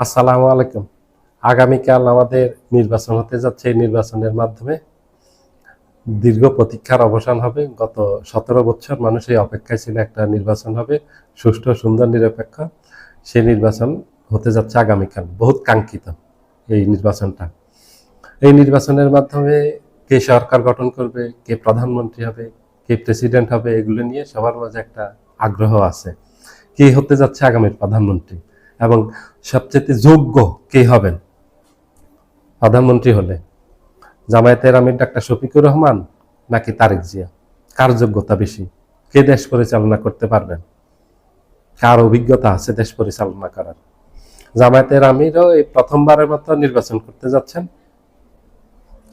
আসসালামু আলাইকুম। আগামীকাল আমাদের নির্বাচন হতে যাচ্ছে। এই নির্বাচনের মাধ্যমে দীর্ঘ প্রতীক্ষার অবসান হবে। গত সতেরো বছর মানুষ এই অপেক্ষায় ছিল একটা নির্বাচন হবে। সুষ্ঠু, সুন্দর, নিরপেক্ষ সেই নির্বাচন হতে যাচ্ছে আগামীকাল। বহুত কাঙ্ক্ষিত এই নির্বাচনটা। এই নির্বাচনের মাধ্যমে কে সরকার গঠন করবে, কে প্রধানমন্ত্রী হবে, কে প্রেসিডেন্ট হবে, এগুলো নিয়ে সবার মাঝে একটা আগ্রহ আছে। কে হতে যাচ্ছে আগামীর প্রধানমন্ত্রী? এবং সবচেয়ে যোগ্য কে হবেন? প্রধানমন্ত্রী হলে। জামায়াতের আমির ডাক্তার শফিকুর রহমান নাকি তারেক জিয়া? কার যোগ্যতা বেশি? কে দেশ পরিচালনা করতে পারবেন? কার অভিজ্ঞতা আছে দেশ পরিচালনা করার? জামায়াতের আমিরও এই প্রথমবারের মতো নির্বাচন করতে যাচ্ছেন।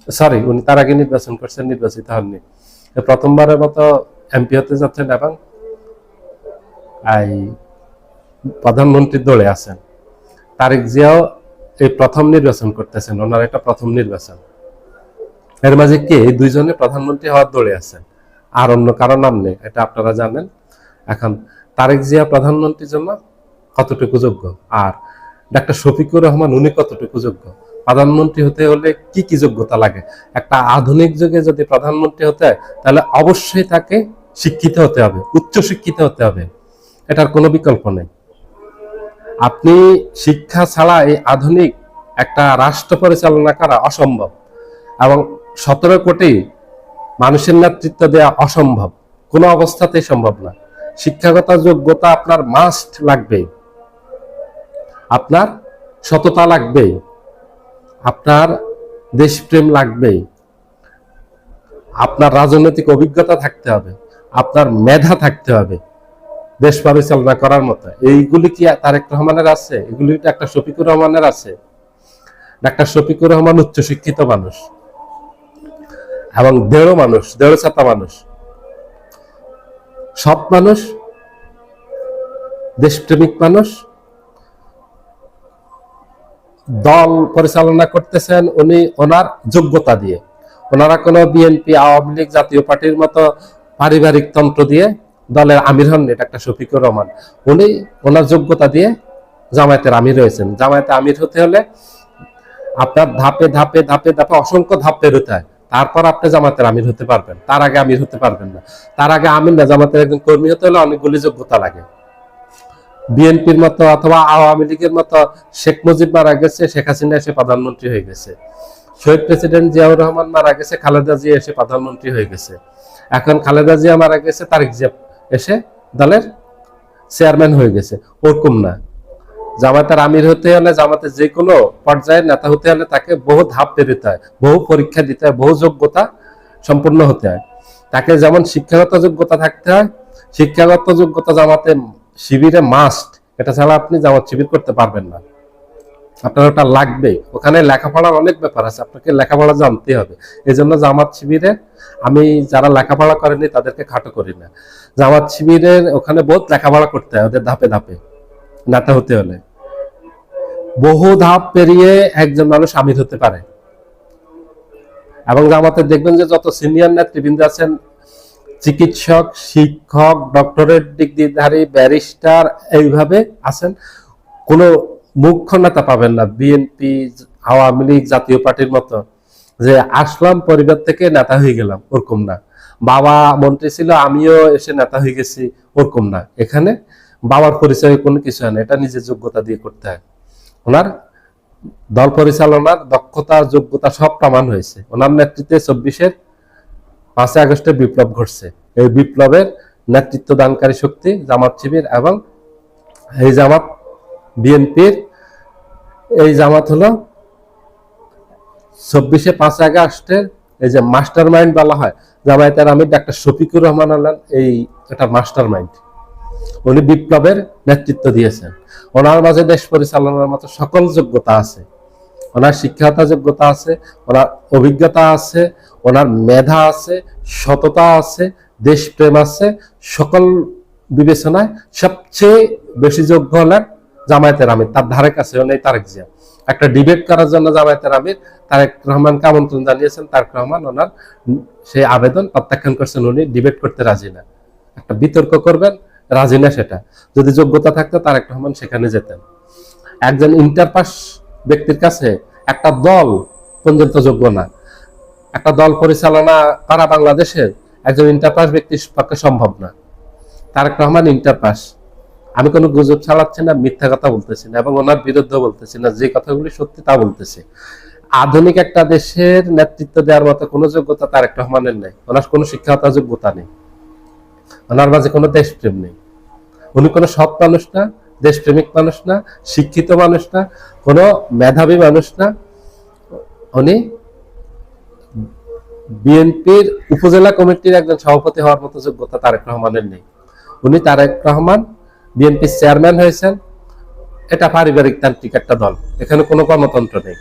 সরি, উনি তার আগে নির্বাচন করছেন, নির্বাচিত হননি। প্রথমবারের মতো এমপি হতে যাচ্ছেন এবং প্রধানমন্ত্রীর দলে আছেন। তারেক জিয়াও এই প্রথম নির্বাচন করতেছেন, ওনার একটা প্রথম নির্বাচন। এর মাঝে কে? দুইজনে প্রধানমন্ত্রী হওয়ার দলে আছেন। আর অন্য কারও নাম নেই, এটা আপনারা জানেন। এখন তারেক জিয়া প্রধানমন্ত্রীর জন্য কতটুকু যোগ্য? আর ডাক্তার শফিকুর রহমান, উনি কতটুকু যোগ্য? প্রধানমন্ত্রী হতে হলে কি কি যোগ্যতা লাগে? একটা আধুনিক যুগে যদি প্রধানমন্ত্রী হতে হয়, তাহলে অবশ্যই তাকে শিক্ষিত হতে হবে উচ্চ শিক্ষিত হতে হবে। এটার কোনো বিকল্প নেই। আপনি শিক্ষা ছাড়া এই আধুনিক একটা রাষ্ট্র পরিচালনা করা অসম্ভব এবং সতেরো কোটি মানুষের নেতৃত্ব দেওয়া অসম্ভব। কোনো অবস্থাতেই সম্ভব না। শিক্ষাগত যোগ্যতা আপনার মাস্ট লাগবে। আপনার সততা লাগবে। আপনার দেশপ্রেম লাগবে। আপনার রাজনৈতিক অভিজ্ঞতা থাকতে হবে। আপনার মেধা থাকতে হবে। দেশ পরিচালনা করার মতো। এইগুলি কি তারেক রহমানের আছে? এগুলি ডাক্তার শফিকুর রহমানের আছে? ডাক্তার শফিকুর রহমান উচ্চশিক্ষিত মানুষ এবং দেড় মানুষ দেড় ছাতা মানুষ। সৎ মানুষ, দেশপ্রেমিক মানুষ, দল পরিচালনা করতেছেন উনি ওনার যোগ্যতা দিয়ে। ওনারা কোনো বিএনপি, আওয়ামী লীগ জাতীয় পার্টির মতো পারিবারিক তন্ত্র দিয়ে দলের আমির হন, এটা একটা শফিকুর রহমান। উনি ওনার যোগ্যতা দিয়ে জামায়াতের আমির হয়েছেন। জামায়াতে আমির হতে হলে আপনার ধাপে ধাপে ধাপে ধাপে অসংখ্য ধাপ পেরোতে হয়। তারপর আপনি জামাতের আমির হতে পারবেন। তার আগে আমির হতে পারবেন না। তার আগে আমির না, জামাতের একজন কর্মী হতে হলে অনেকগুলি যোগ্যতা লাগে। বিএনপির মতো অথবা আওয়ামী লীগের মতো শেখ মুজিব মারা গেছে, শেখ হাসিনা এসে প্রধানমন্ত্রী হয়ে গেছে। শহীদ প্রেসিডেন্ট জিয়াউর রহমান মারা গেছে, খালেদা জিয়া এসে প্রধানমন্ত্রী হয়ে গেছে। এখন খালেদা জিয়া মারা গেছে, তারেক জিয়া এসে দলের চেয়ারম্যান হয়ে গেছে। ওরকম না। জামাতের আমির হতে হলে জামাতের যে কোনো পর্যায়ের নেতা হতে হলে তাকে বহু ধাপ পেরোতে হয়, বহু পরীক্ষা দিতে হয়, বহু যোগ্যতা সম্পূর্ণ হতে হয়। তাকে যেমন শিক্ষাগত যোগ্যতা থাকতে হয়, শিক্ষাগত যোগ্যতা জামাতে শিবিরে মাস্ট এটা ছাড়া আপনি জামাত শিবির করতে পারবেন না। আপনার ওটা লাগবে। ওখানে লেখাপড়ার অনেক ব্যাপার আছে, আপনাকে লেখাপড়া জানতে হবে। এই জন্য জামাত শিবিরে আমি যারা লেখাপড়া করেনি তাদেরকে খাটো করি না। জামাত শিবিরের ওখানে বহুত লেখাপড়া করতে হয়, ওদের ধাপে ধাপে। নেতা হতে হলে। বহু ধাপ পেরিয়ে একজন মানুষ আমির হতে পারে। এবং জামাতে দেখবেন যে যত সিনিয়র নেতৃবৃন্দ আছেন, চিকিৎসক, শিক্ষক ডক্টরেট ডিগ্রিধারী ব্যারিস্টার এইভাবে আছেন। কোনো মুখ্য নেতা পাবেন না। বিএনপি, আওয়ামী লীগ জাতীয় পার্টির মতো। যে আসলাম পরিবার থেকে নেতা হয়ে গেলাম, ওরকম না। বাবা মন্ত্রী ছিল, আমিও এসে নেতা হয়ে গেছি, ওরকম না। এখানে বাবার পরিচয় কোনো কিছু হয় না, এটা নিজের যোগ্যতা দিয়ে করতে হয়। ওনার দল পরিচালনার দক্ষতা, যোগ্যতা সব প্রমাণ হয়েছে। ওনার নেতৃত্বে চব্বিশের পাঁচই আগস্টে বিপ্লব ঘটছে। এই বিপ্লবের নেতৃত্ব দানকারী শক্তি জামাত শিবির এবং এই জামাত বিএনপির এই জামাত হলো চব্বিশে পাঁচ আগস্টের এই যে মাস্টার মাইন্ড বলা হয় জামায়াতের আমির ডাক্তার শফিকুর রহমান আল্লাহ এই এটা মাস্টার মাইন্ড উনি বিপ্লবের নেতৃত্ব দিয়েছেন। ওনার মাঝে দেশ পরিচালনার মতো সকল যোগ্যতা আছে। ওনার শিক্ষাগত যোগ্যতা আছে, ওনার অভিজ্ঞতা আছে, ওনার মেধা আছে, সততা আছে, দেশপ্রেম আছে, সকল বিবেচনায় সবচেয়ে বেশি যোগ্য হলেন জামায়াতের আমির, তার ধারে কাছে নেই তারেক জিয়া। একটা ডিবেট করার জন্য জামায়াতের আমির তারেক রহমানকে আমন্ত্রণ জানিয়েছেন, তারেক রহমান ওনার সেই আবেদন প্রত্যাখ্যান করছেন, উনি ডিবেট করতে রাজি না। একটা বিতর্ক করবেন, রাজি না সেটা। যদি যোগ্যতা থাকতো, তারেক রহমান সেখানে যেতেন। একজন ইন্টারপাস ব্যক্তির কাছে একটা দল পর্যন্ত যোগ্য না। একটা দল পরিচালনা করা বাংলাদেশের একজন ইন্টারপাস ব্যক্তির পক্ষে সম্ভব না। তারেক রহমান ইন্টারপাস আমি কোনো গুজব চালাচ্ছি না, মিথ্যা কথা বলতেছি না এবং ওনার বিরুদ্ধে বলতেছি না, যে কথাগুলি সত্যি তা বলতেছি। আধুনিক একটা দেশের নেতৃত্ব দেওয়ার মতো কোনো যোগ্যতা তারেক রহমানের নেই। ওনার কোনো শিক্ষাগত যোগ্যতা নেই। ওনার মাঝে কোনো দেশপ্রেম নেই। উনি কোনো সৎ মানুষ না, দেশপ্রেমিক মানুষ না, শিক্ষিত মানুষ না, কোনো মেধাবী মানুষ না। উনি বিএনপির উপজেলা কমিটির একজন সভাপতি হওয়ার মতো যোগ্যতা তারেক রহমানের নেই। উনি তারেক রহমান বিএনপির চেয়ারম্যান হয়েছেন, এটা পারিবারিক তান্ত্রিক একটা দল। এখানে কোনো গণতন্ত্র নেই।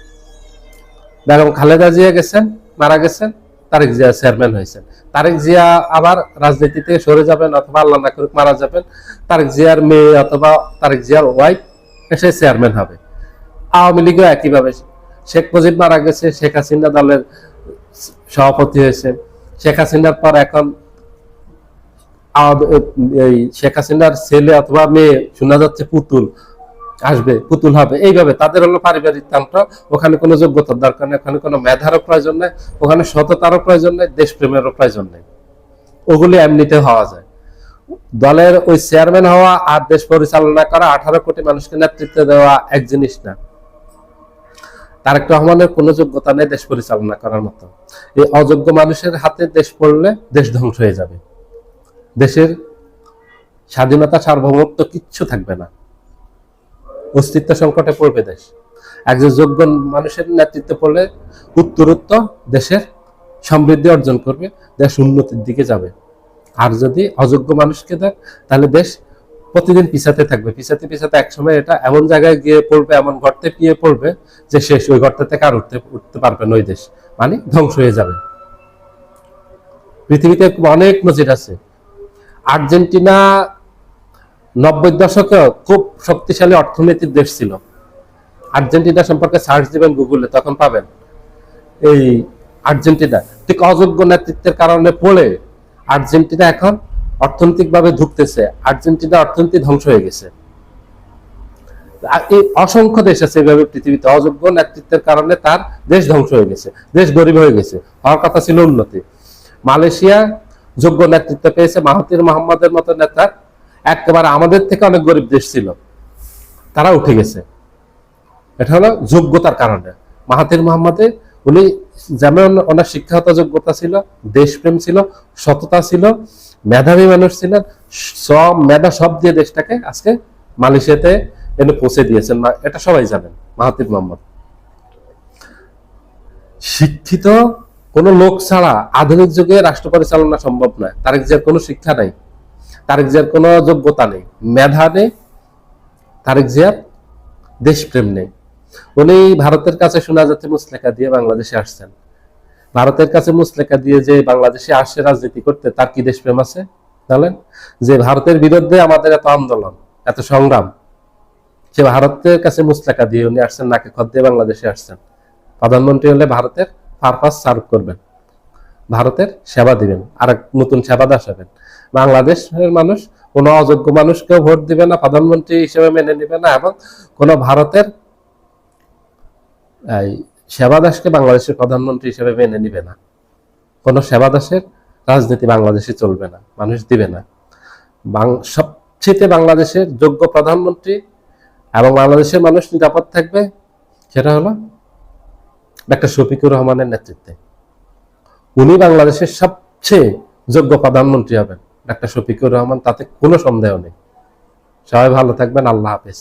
বেগম খালেদা জিয়া গেছেন, মারা গেছেন, তারেক জিয়া চেয়ারম্যান হয়েছেন। তারেক জিয়া আবার রাজনীতি থেকে সরে যাবেন অথবা আল্লাহ না করুক মারা যাবেন। তারেক জিয়ার মেয়ে অথবা তারেক জিয়ার ওয়াইফ এসে চেয়ারম্যান হবে। আওয়ামী লীগও একইভাবে। শেখ মুজিব মারা গেছে, শেখ হাসিনা দলের সভাপতি হয়েছে শেখ হাসিনার পর এখন শেখ হাসিনার ছেলে অথবা মেয়ে, শোনা যাচ্ছে পুতুল, আসবে, পুতুল হবে। এইভাবে তাদের হলো পারিবারিক তন্ত্র। ওখানে কোনো যোগ্যতার দরকার নেই, ওখানে কোনো মেধারও প্রয়োজন নেই, ওখানে সততারও প্রয়োজন নেই, দেশপ্রেমেরও প্রয়োজন নেই। ওগুলি এমনিতে হওয়া যায়। দলের ওই চেয়ারম্যান হওয়া আর দেশ পরিচালনা করা আঠারো কোটি মানুষকে নেতৃত্ব দেওয়া এক জিনিস না। তারেক রহমানের কোনো যোগ্যতা নেই দেশ পরিচালনা করার মতো। এই অযোগ্য মানুষের হাতে দেশ পড়লে দেশ ধ্বংস হয়ে যাবে। দেশের স্বাধীনতা সার্বভৌমত্ব কিচ্ছু থাকবে না। অস্তিত্ব সংকটে পড়বে দেশ। একজন যোগ্য মানুষের নেতৃত্বে পড়লে উত্তরোত্তর দেশের সমৃদ্ধি অর্জন করবে, দেশ উন্নতির দিকে যাবে। আর যদি অযোগ্য মানুষকে দেয়, তাহলে দেশ প্রতিদিন পিছাতে থাকবে। পিছাতে পিছাতে একসময় এটা এমন জায়গায় গিয়ে পড়বে, এমন গর্তে গিয়ে পড়বে যে শেষ ওই গর্ত থেকে আর উঠতে উঠতে পারবে না ওই দেশ। মানে ধ্বংস হয়ে যাবে। পৃথিবীতে অনেক নজির আছে। আর্জেন্টিনা নব্বই দশকে খুব শক্তিশালী অর্থনৈতিক দেশ ছিল। আর্জেন্টিনা সম্পর্কে সার্চ দিবেন গুগলে, তখন পাবেন। এই আর্জেন্টিনা, ঠিক অযোগ্য নেতৃত্বের কারণে পড়ে আর্জেন্টিনা এখন অর্থনৈতিকভাবে ধুকতেছে। আর্জেন্টিনা অর্থনীতি ধ্বংস হয়ে গেছে। এই অসংখ্য দেশ আছে এইভাবে পৃথিবীতে। অযোগ্য নেতৃত্বের কারণে তার দেশ ধ্বংস হয়ে গেছে, দেশ গরিব হয়ে গেছে। হওয়ার কথা ছিল উন্নতি। মালয়েশিয়া যোগ্য নেতৃত্ব পেয়েছে মাহাতির মোহাম্মদের মতো নেতা। একেবারে আমাদের থেকে অনেক গরিব দেশ ছিল। তারা উঠে গেছে। এটা হলো যোগ্যতার কারণে। মাহাতির মোহাম্মদে উনি যেমন ওনার শিক্ষাগত যোগ্যতা ছিল, দেশপ্রেম ছিল, সততা ছিল, মেধাবী মানুষ ছিলেন, সব মেধা সব দিয়ে দেশটাকে আজকে মালয়েশিয়াতে এনে পৌঁছে দিয়েছেন। এটা সবাই জানেন মাহাতির মোহাম্মদ। শিক্ষিত কোন লোক ছাড়া আধুনিক যুগে রাষ্ট্র পরিচালনা সম্ভব নয়। তারেক জিয়ার কোনো শিক্ষা নাই, তারেক জিয়ার কোনো যোগ্যতা নেই, মেধা নেই, তারেক জিয়ার দেশপ্রেম নেই। উনি ভারতের কাছে শোনা যাচ্ছে মুসলেখা দিয়ে বাংলাদেশে আসছেন। ভারতের কাছে মুসলেখা দিয়ে যে বাংলাদেশে আসছে রাজনীতি করতে, তার কি দেশপ্রেম আছে? জানেন যে ভারতের বিরুদ্ধে আমাদের এত আন্দোলন, এত সংগ্রাম, সে ভারতের কাছে মুসলেখা দিয়ে উনি আসছেন, নাকে খত দিয়ে বাংলাদেশে আসছেন। প্রধানমন্ত্রী হলে ভারতের পারপাস সার্ভ করবেন। ভারতের সেবা দিবেন আর নতুন সেবা দাস হবেন। বাংলাদেশের মানুষ, কোনো অযোগ্য মানুষকেও ভোট দিবে না, প্রধানমন্ত্রী হিসেবে মেনে নিবে না এবং কোনো ভারতের এই সেবা দাসকে বাংলাদেশের প্রধানমন্ত্রী হিসেবে মেনে নিবে না। কোনো সেবা দাসের রাজনীতি বাংলাদেশে চলবে না, মানুষ দিবে না। সবচেয়ে বাংলাদেশের যোগ্য প্রধানমন্ত্রী এবং বাংলাদেশের মানুষ নিরাপদ থাকবে, সেটা হলো ডাক্তার শফিকুর রহমানের নেতৃত্বে। উনি বাংলাদেশের সবচেয়ে যোগ্য প্রধানমন্ত্রী হবেন। ডাক্তার শফিকুর রহমান, তাতে কোনো সন্দেহ নেই। সবাই ভালো থাকবেন, আল্লাহ হাফেজ।